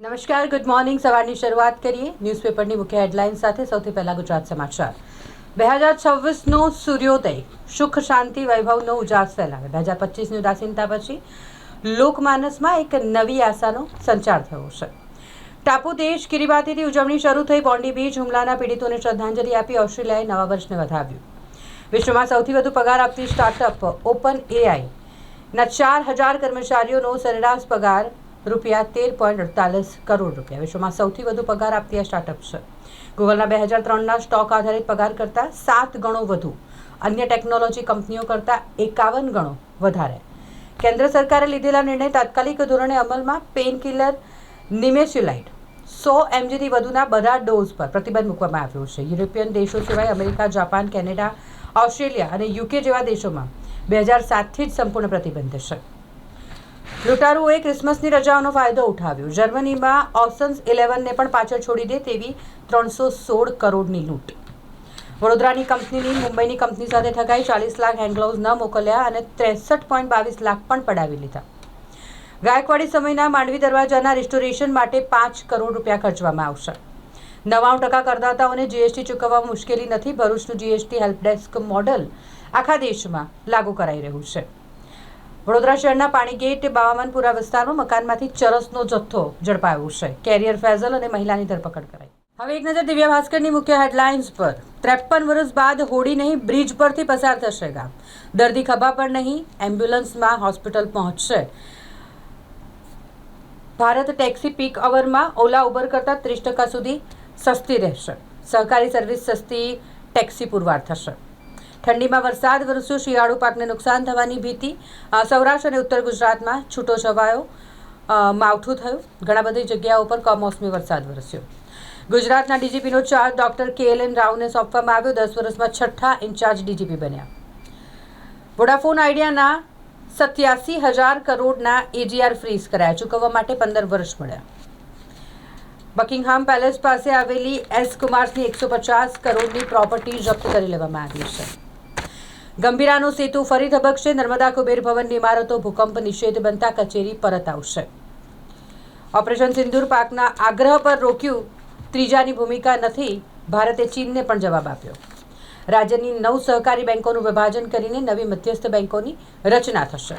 નમસ્કાર good morning સવારની શરૂઆત કરીએ ન્યૂઝપેપરની મુખ્ય હેડલાઇન સાથે. સૌથી પહેલા ગુજરાત સમાચાર. બે હજાર છવ્વીસનો સૂર્યોદય, સુખ, શાંતિ, વૈભવનો ઉજાસ ફેલાવે. બે હજાર પચીસની ઉદાસીનતા પછી લોકમાનસમાં એક નવી આશાનો સંચાર થયો છે. ટાપુ દેશ કિરીબાતીથી ઉજવણી શરૂ થઈ. બોન્ડી બીચ હુમલાના પીડિતોને શ્રદ્ધાંજલિ આપી ઓસ્ટ્રેલિયાએ નવા વર્ષને વધાવ્યું. વિશ્વમાં સૌથી વધુ પગાર આપતી સ્ટાર્ટઅપ ઓપન એઆઈ ના ચાર હજાર કર્મચારીઓનો સરેરાશ પગાર રૂપિયા તેર પોઈન્ટ અડતાલીસ કરોડ રૂપિયા. વિશ્વમાં સૌથી વધુ પગાર આપતી આ સ્ટાર્ટઅપ છે. ગૂગલના બે હજાર ત્રણના સ્ટોક આધારિત પગાર કરતાં સાત ગણો વધુ. અન્ય ટેકનોલોજી કંપનીઓ કરતાં એકાવન ગણો વધારે. કેન્દ્ર સરકારે લીધેલા નિર્ણય તાત્કાલિક ધોરણે અમલમાં પેન કિલર નિમેસ્યુલાઇટ સો એમજીથી વધુના બધા ડોઝ પર પ્રતિબંધ મૂકવામાં આવ્યો છે. યુરોપિયન દેશો સિવાય અમેરિકા, જાપાન, કેનેડા, ઓસ્ટ્રેલિયા અને યુકે જેવા દેશોમાં બે હજાર સાતથી જ સંપૂર્ણ પ્રતિબંધ છે. લૂંટારુઓએ ક્રિસમસની રજાઓનો ફાયદો ઉઠાવ્યો. જર્મનીમાં ઓસન્સ ઇલેવનને પણ પાછળ છોડી દે તેવી ત્રણસો સોળ કરોડની લૂંટ. વડોદરાની કંપનીની, મુંબઈની કંપની સાથે ઠગાઈ ચાલીસ લાખ હેન્ડગ્લોવ્સ ન મોકલ્યા અને ત્રેસઠ પોઈન્ટ બાવીસ લાખ પણ પડાવી લીધા. ગાયકવાડી સમયના માંડવી દરવાજાના રિસ્ટોરેશન માટે પાંચ કરોડ રૂપિયા ખર્ચવામાં આવશે. નવ્વાણું ટકા કરદાતાઓને જીએસટી ચૂકવવા મુશ્કેલી નથી. ભરૂચનું જીએસટી હેલ્પડેસ્ક મોડલ આખા દેશમાં લાગુ કરાઈ રહ્યું છે. વડોદરા શહેરના પાણીગેટ બાવામનપુરા વિસ્તારમાં મકાનમાંથી ચરસનો જથ્થો ઝડપાયો છે કેરિયર ફેઝલ અને મહિલાની ધરપકડ કરાઈ. હવે એક નજર દિવ્યા ભાસ્કરની મુખ્ય હેડલાઇન્સ પર. ત્રેપન વર્ષ બાદ હોડી નહીં, બ્રિજ પરથી પસાર થશે ગામ. દર્દી ખભા પર નહીં, એમ્બ્યુલન્સમાં હોસ્પિટલ પહોંચશે. ભારત ટેક્સી પીક અવરમાં ઓલા ઉબર કરતાં ત્રીસ ટકા સુધી સસ્તી રહેશે. સહકારી સર્વિસ સસ્તી ટેક્સી પુરવાર થશે. ઠંડીમાં વરસાદ વરસ્યો, શિયાળુ પાકને નુકસાન થવાની ભીતિ સૌરાષ્ટ્ર અને ઉત્તર ગુજરાતમાં છૂટો છવાયો માવઠું થયું. ઘણા બધી જગ્યાઓ પર કમોસમી વરસાદ વરસ્યો. ગુજરાતના ડીજીપીનો charge doctor K L N રાવને સોંપવામાં આવ્યો. દસ વર્ષમાં છઠ્ઠા ઇન્ચાર્જ ડીજીપી બન્યા. વોડાફોન આઈડિયાના સત્યાસી હજાર કરોડના એજીઆર ફ્રીઝ કરાયા, ચૂકવવા માટે પંદર વર્ષ મળ્યા. બકિંગહામ પેલેસ પાસે આવેલી એસ કુમાર્સની એકસો પચાસ કરોડની પ્રોપર્ટી જપ્ત કરી લેવામાં આવી છે. ગંભીરાનો સેતુ ફરી ધબકશે. નર્મદા કુબેર ભવનની ઇમારતો ભૂકંપ નિષેધ બનતા કચેરી પરત આવશે. ઓપરેશન સિંદૂર પાકના આગ્રહ પર રોક્યું. ત્રીજાની ભૂમિકા નથી. ભારતે ચીનને પણ જવાબ આપ્યો. રાજ્યની નવ સહકારી બેંકોનું વિભાજન કરીને નવી મધ્યસ્થ બેન્કોની રચના થશે.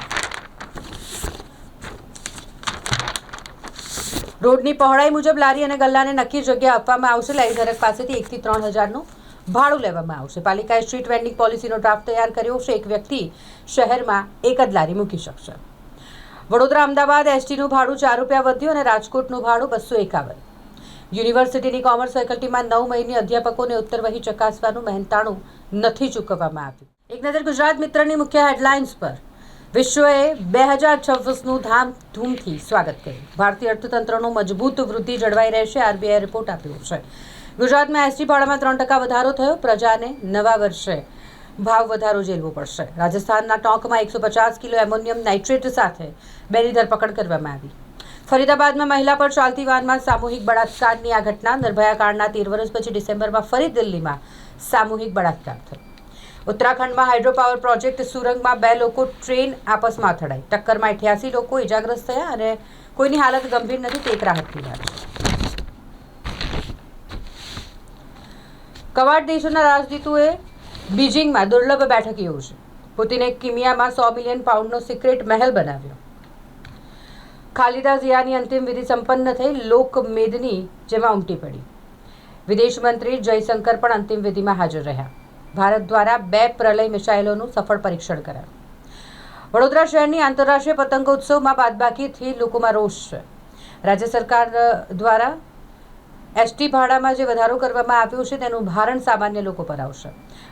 રોડની પહોળાઈ મુજબ લારી અને ગલ્લાને નક્કી જગ્યા આપવામાં આવશે. લારી પાસેથી એકથી ત્રણ હજારનું ભાડું લેવામાં આવશે. પાલિકાએ સ્ટ્રીટ વેન્ડિંગ પોલિસીનો ડ્રાફ્ટ તૈયાર કર્યો છે. એક વ્યક્તિ શહેરમાં એક જ લારી મૂકી શકશે. વડોદરા, અમદાવાદ એસટીનું ભાડું ચાર રૂપિયા વધ્યું અને રાજકોટનું ભાડું બસો એકાવન. યુનિવર્સિટીની કોમર્સ ફેકલ્ટીમાં નવ મહિને અધ્યાપકોને ઉત્તર વહી ચકાસવાનું મહેનતાણું નથી ચૂકવવામાં આવ્યું. એક નજર ગુજરાત મિત્રની મુખ્ય હેડલાઇન્સ પર. વિશ્વએ બે હજાર છવ્વીસનું ધામધૂમથી સ્વાગત કર્યું. ભારતીય અર્થતંત્રનું મજબૂત વૃદ્ધિ જળવાઈ રહેશે. આરબીઆઈ રિપોર્ટ આપ્યો છે. ગુજરાતમાં એસટી ભાડામાં ત્રણ ટકા વધારો થયો. પ્રજાને નવા વર્ષે ભાવ વધારો ઝેલવો પડશે. રાજસ્થાનના ટોંકમાં એકસો પચાસ કિલો એમોનિયમ નાઇટ્રેટ સાથે બેની ધરપકડ કરવામાં આવી. ફરીદાબાદમાં મહિલા પર ચાલતી વાનમાં સામૂહિક બળાત્કારની આ ઘટના. નિર્ભયા કાંડના તેર વર્ષ પછી ડિસેમ્બરમાં ફરી દિલ્હીમાં સામૂહિક બળાત્કાર થયો. ઉત્તરાખંડમાં હાઇડ્રોપાવર પ્રોજેક્ટ સુરંગમાં બે લોકો ટ્રેન આપસમાં અથડાઈ. ટક્કરમાં અઠ્યાસી લોકો ઇજાગ્રસ્ત થયા અને કોઈની હાલત ગંભીર નથી તે એક રાહતની વાત છે. કવાડ દેશોના રાજદૂતોએ બીજિંગમાં દુર્લભ બેઠક યોજી. પુતિને કિમિયામાં સો મિલિયન પાઉન્ડનો સિક્રેટ મહેલ બનાવ્યો. ખાલિદા ઝિયાની અંતિમ વિધિ સંપન્ન થઈ લોકમેદની જેમાં ઉમટી પડી. વિદેશ મંત્રી જયશંકર પણ અંતિમ વિધિમાં હાજર રહ્યા. ભારત દ્વારા બે પ્રલય મિસાઇલોનું સફળ પરીક્ષણ કરાયું. વડોદરા શહેરની આંતરરાષ્ટ્રીય પતંગોત્સવમાં બાદબાકીથી લોકોમાં રોષ છે. રાજ્ય સરકાર દ્વારા એસટી ભાડામાં જે વધારો કરવામાં આવ્યો છે, તેનું ભારણ સામાન્ય લોકો પર આવશે.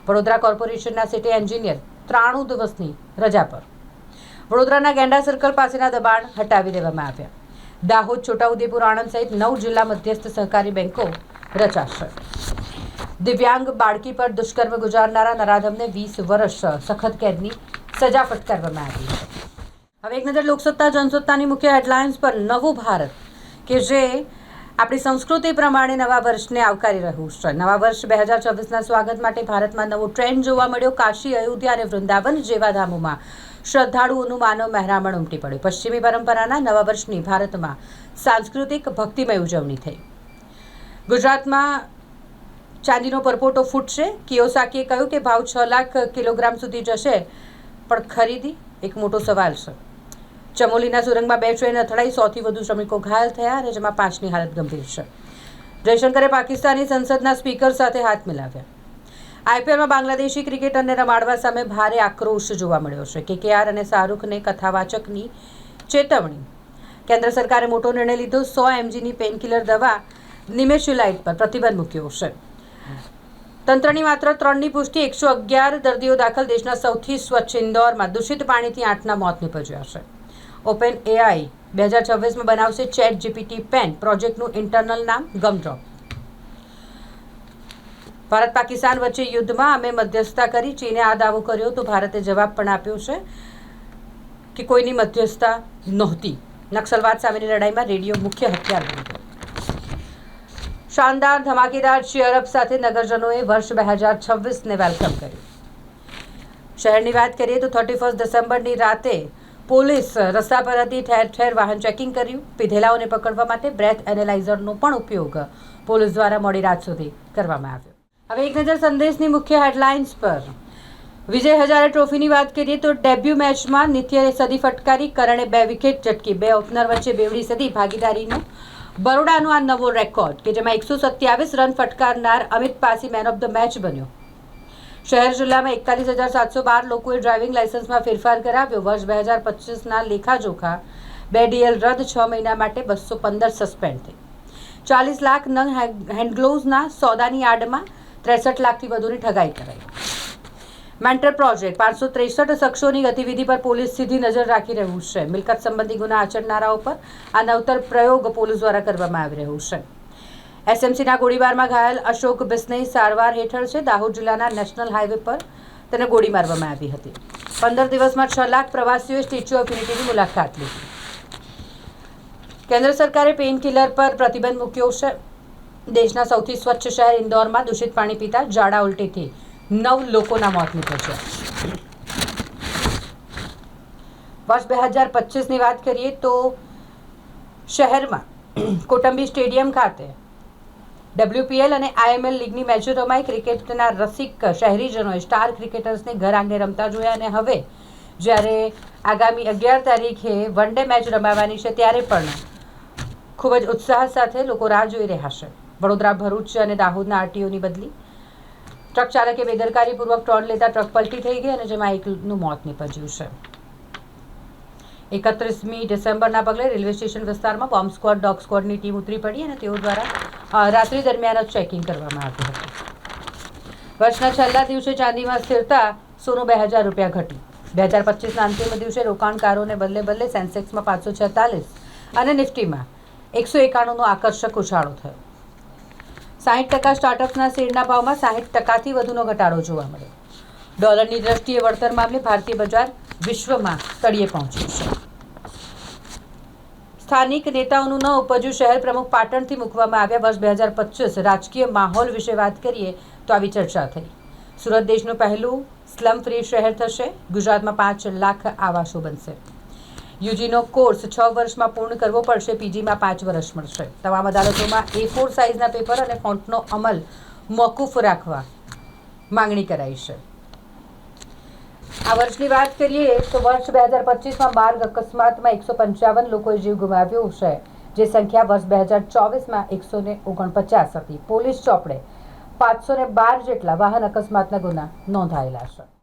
વડોદરા કોર્પોરેશનના સિટી એન્જિનિયર ત્રાણું દિવસની રજા પર. વડોદરાના ગેંડા સર્કલ પાસેના દબાણ હટાવી દેવામાં આવ્યા. દાહોદ, છોટાઉદેપુર, આણંદ સહિત નવ જિલ્લા મધ્યસ્થ સહકારી બેંકો રચાશે. દિવ્યાંગ બાળકી પર દુષ્કર્મ ગુજારનારા નરાધમને વીસ વર્ષ સખત કેદની સજા ફટકારવામાં આવી છે. હવે એક નજર લોકસત્તા, જનસત્તાની મુખ્ય હેડલાઇન્સ પર નવું ભારત કે જે આપણી સંસ્કૃતિ પ્રમાણે નવા વર્ષને આવકારી રહ્યું છે. નવા વર્ષ બે હજાર છવ્વીસના સ્વાગત માટે ભારતમાં નવો ટ્રેન્ડ જોવા મળ્યો. કાશી, અયોધ્યા અને વૃંદાવન જેવા ધામોમાં શ્રદ્ધાળુઓનું માનવ મહેરામણ ઉમટી પડ્યું. પશ્ચિમી પરંપરાના નવા વર્ષની ભારતમાં સાંસ્કૃતિક ભક્તિમય ઉજવણી થઈ. ગુજરાતમાં ચાંદીનો પરપોટો ફૂટશે. કિયોસાકીએ કહ્યું કે ભાવ છ લાખ કિલોગ્રામ સુધી જશે. પણ ખરીદી એક મોટો સવાલ છે. ચમોલીના સુરંગમાં બે ટ્રેન અથડાઈ સોથી વધુ શ્રમિકો ઘાયલ થયા અને જેમાં પાંચની હાલત ગંભીર છે. જયશંકરે પાકિસ્તાની સંસદના સ્પીકર સાથે હાથ મિલાવ્યા. આઈપીએલમાં બાંગ્લાદેશી ક્રિકેટરને રમાડવા સામે ભારે આક્રોશ જોવા મળ્યો છે. કેકેઆર અને શાહરૂખને કથાવાચકની ચેતવણી. કેન્દ્ર સરકારે મોટો નિર્ણય લીધો, સો એમજીની પેનકિલર દવા નિમેશ્યુલાઇટ પર પ્રતિબંધ મૂક્યો છે. તંત્રની માત્ર ત્રણની પુષ્ટિ એકસો અગિયાર દર્દીઓ દાખલ દેશના સૌથી સ્વચ્છ ઇન્દોરમાં. દૂષિત પાણીથી આઠના મોત નીપજ્યા છે. ઓપન એઆઈ બે હજાર છવ્વીસમાં બનાવશે ચેટ જીપીટી પેન પ્રોજેક્ટનું ઇન્ટરનલ નામ ગમડ્રોપ ભારત પાકિસ્તાન વચ્ચે યુદ્ધમાં અમે મધ્યસ્થતા કરી. ચીને આ દાવો કર્યો તો ભારતે જવાબ પણ આપ્યો છે કે કોઈની મધ્યસ્થતા નહોતી. નક્સલવાદ સામેની લડાઈમાં રેડિયો મુખ્ય હથિયાર બન્યો શાનદાર, ધમાકેદાર ચીયરઅપ સાથે નગરજનોએ વર્ષ બે હજાર છવ્વીસને વેલકમ કર્યું. શહેરની વાત કરીએ તો થર્ટી ફર્સ્ટ ડિસેમ્બરની રાતે પોલીસ રસ્તા પર ઠેર ઠેર વાહન ચેકિંગ કર્યું. પીધેલાઓને પકડવા માટે બ્રેથ એનેલાઇઝરનો પણ ઉપયોગ પોલીસ દ્વારા મોડી રાત સુધી કરવામાં આવ્યો. હવે એક નજર સંદેશની મુખ્ય હેડલાઇન્સ પર. વિજય હજારે ટ્રોફીની વાત કરીએ તો ડેબ્યુ મેચમાં નિત્યએ સદી ફટકારી, કરણે બે વિકેટ ઝટકી, બે ઓપનર વચ્ચે બેવડી સદી ભાગીદારીનો. બરોડાનો આ નવો રેકોર્ડ કે જેમાં એકસો સત્યાવીસ run ફટકારનાર Amit Pasi man of the match બન્યો. શહેર જિલ્લામાં એકતાલીસ હજાર સાતસો બાર લોકોએ ડ્રાઇવિંગ લાયસન્સમાં ફેરફાર કરાવ્યો વર્ષ બે હજાર પચીસના લેખાજોખા બે ડીએલ રદ, છ મહિના માટે બસો પંદર સસ્પેન્ડ થઈ ચાલીસ લાખ નંગ હેન્ડગ્લોવ્સના સોદાની આડમાં ત્રેસઠ લાખથી વધુની ઠગાઈ કરાઈ. મેન્ટર પ્રોજેક્ટ, પાંચસો ત્રેસઠ શખ્સોની ગતિવિધિ પર પોલીસ સીધી નજર રાખી રહ્યું છે. મિલકત સંબંધી ગુના આચરનારાઓ પર આ નવતર પ્રયોગ પોલીસ દ્વારા કરવામાં આવી રહ્યો છે. એસએમસીના ગોળીબારમાં ઘાયલ અશોક બિસ્નેઈ સારવાર હેઠળ છે. દાહોદ જિલ્લાના નેશનલ હાઈવે પર તેને ગોળી મારવામાં આવી હતી. પંદર દિવસમાં છ લાખ પ્રવાસીઓએ સ્ટેચ્યુ ઓફ યુનિટીની મુલાકાત લીધી. કેન્દ્ર સરકારે પેઇન કિલર પર પ્રતિબંધ મૂક્યો છે. દેશના સૌથી સ્વચ્છ શહેર ઇન્દોરમાં દૂષિત પાણી પીતા ઝાડા ઉલટીથી નવ લોકોના મોત નીપજ્યા વર્ષ બે હજાર પચીસની વાત કરીએ તો શહેરમાં કોટંબી સ્ટેડિયમ ખાતે ડબ્લ્યુપીએલ અને આઈએમએલ લીગની મેચો રમાઈ ક્રિકેટના રસિક શહેરીજનોએ સ્ટાર ક્રિકેટર્સને ઘર આંગણે રમતા જોયા અને હવે જ્યારે આગામી અગિયાર તારીખે વન ડે મેચ રમાવાની છે, ત્યારે પણ ખૂબ જ ઉત્સાહ સાથે લોકો રાહ જોઈ રહ્યા છે. વડોદરા, ભરૂચ અને દાહોદના આરટીઓની બદલી. ટ્રક ચાલકે બેદરકારીપૂર્વક ટર્ન લેતા ટ્રક પલટી થઈ ગઈ અને જેમાં એકનું મોત નીપજ્યું છે. એકત્રીસમી ડિસેમ્બરના પગલે રેલવે સ્ટેશન વિસ્તારમાં બોમ્બ સ્ક્વોડ, ડોગ સ્ક્વોડની ટીમ ઉતરી પડી અને તેઓ દ્વારા રાત્રિ દરમિયાન જ ચેકિંગ કરવામાં આવ્યું હતું. વર્ષના છેલ્લા દિવસે ચાંદીમાં સ્થિરતા સોનું બે હજાર રૂપિયા ઘટી. બે હજાર પચીસના અંતિમ દિવસે રોકાણકારોને બદલે બદલે સેન્સેક્સમાં પાંચસો છેતાલીસ અને નિફ્ટીમાં એકસો એકાણુંનો આકર્ષક ઉછાળો થયો. સાહીઠ ટકા સ્ટાર્ટઅપ્સના શેરના ભાવમાં સાહીઠ ટકાથી વધુનો ઘટાડો જોવા મળ્યો. ડોલરની દ્રષ્ટિએ વળતર મામલે ભારતીય બજાર વિશ્વમાં તળિયે પહોંચ્યું. સ્થાનિક નેતાઓનું ન ઉપજ્યું, શહેર પ્રમુખ પાટણથી મૂકવામાં આવ્યા વર્ષ બે હજાર પચીસ. રાજકીય માહોલ વિશે વાત કરીએ તો આવી ચર્ચા થઈ. સુરત દેશનું પહેલું સ્લમ ફ્રી શહેર થશે. ગુજરાતમાં પાંચ લાખ આવાસો બનશે. યુજીનો કોર્સ છ વર્ષમાં પૂર્ણ કરવો પડશે. પીજીમાં પાંચ વર્ષ મળશે. તમામ અદાલતોમાં એ ફોર સાઇઝના પેપર અને ફોન્ટનો અમલ મોકૂફ રાખવા માંગણી કરાઈ છે. આ વર્ષની વાત કરીએ તો વર્ષ બે હજાર પચીસમાં માર્ગ અકસ્માતમાં એકસો પંચાવન લોકોએ જીવ ગુમાવ્યો છે. જે સંખ્યા વર્ષ બે હજાર ચોવીસમાં એકસો ને ઓગણપચાસ હતી. પોલીસ ચોપડે પાંચસો ને બાર જેટલા વાહન અકસ્માતના ગુના નોંધાયેલા છે.